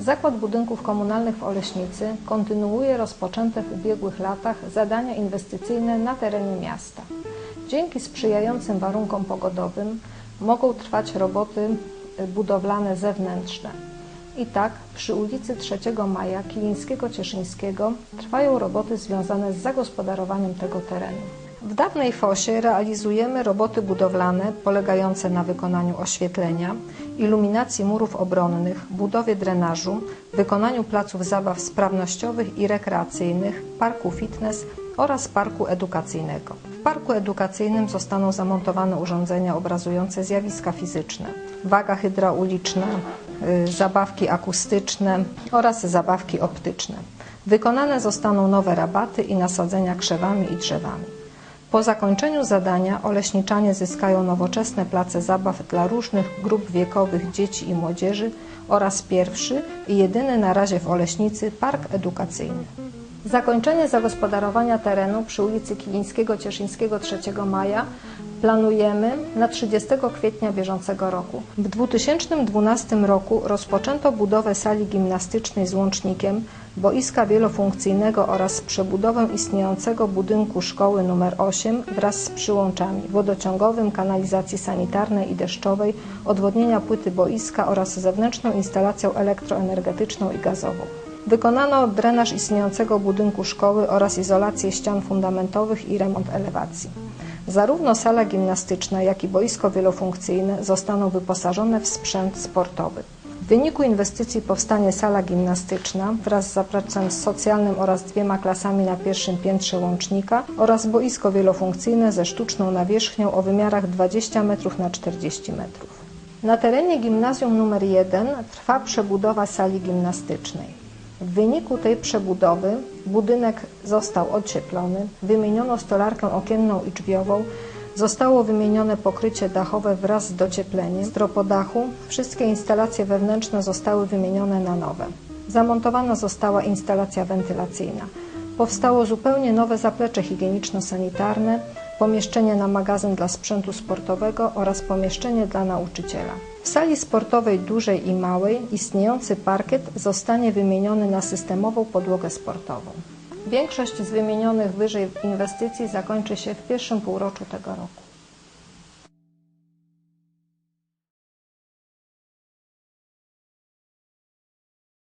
Zakład Budynków Komunalnych w Oleśnicy kontynuuje rozpoczęte w ubiegłych latach zadania inwestycyjne na terenie miasta. Dzięki sprzyjającym warunkom pogodowym mogą trwać roboty budowlane zewnętrzne. I tak przy ulicy 3 Maja Kilińskiego-Cieszyńskiego trwają roboty związane z zagospodarowaniem tego terenu. W dawnej fosie realizujemy roboty budowlane polegające na wykonaniu oświetlenia, iluminacji murów obronnych, budowie drenażu, wykonaniu placów zabaw sprawnościowych i rekreacyjnych, parku fitness oraz parku edukacyjnego. W parku edukacyjnym zostaną zamontowane urządzenia obrazujące zjawiska fizyczne, waga hydrauliczna, y, zabawki akustyczne oraz zabawki optyczne. Wykonane zostaną nowe rabaty i nasadzenia krzewami i drzewami. Po zakończeniu zadania oleśniczanie zyskają nowoczesne place zabaw dla różnych grup wiekowych dzieci i młodzieży oraz pierwszy i jedyny na razie w Oleśnicy park edukacyjny. Zakończenie zagospodarowania terenu przy ulicy Kilińskiego-Cieszyńskiego 3 maja planujemy na 30 kwietnia bieżącego roku. W 2012 roku rozpoczęto budowę sali gimnastycznej z łącznikiem, boiska wielofunkcyjnego oraz przebudowę istniejącego budynku szkoły nr 8 wraz z przyłączami wodociągowym, kanalizacji sanitarnej i deszczowej, odwodnienia płyty boiska oraz zewnętrzną instalacją elektroenergetyczną i gazową. Wykonano drenaż istniejącego budynku szkoły oraz izolację ścian fundamentowych i remont elewacji. Zarówno sala gimnastyczna, jak i boisko wielofunkcyjne zostaną wyposażone w sprzęt sportowy. W wyniku inwestycji powstanie sala gimnastyczna wraz z zapleczem socjalnym oraz dwiema klasami na pierwszym piętrze łącznika oraz boisko wielofunkcyjne ze sztuczną nawierzchnią o wymiarach 20 m na 40 m. Na terenie gimnazjum nr 1 trwa przebudowa sali gimnastycznej. W wyniku tej przebudowy budynek został ocieplony, wymieniono stolarkę okienną i drzwiową, zostało wymienione pokrycie dachowe wraz z dociepleniem stropodachu, wszystkie instalacje wewnętrzne zostały wymienione na nowe. Zamontowana została instalacja wentylacyjna. Powstało zupełnie nowe zaplecze higieniczno-sanitarne, pomieszczenie na magazyn dla sprzętu sportowego oraz pomieszczenie dla nauczyciela. W sali sportowej dużej i małej istniejący parkiet zostanie wymieniony na systemową podłogę sportową. Większość z wymienionych wyżej inwestycji zakończy się w pierwszym półroczu tego roku.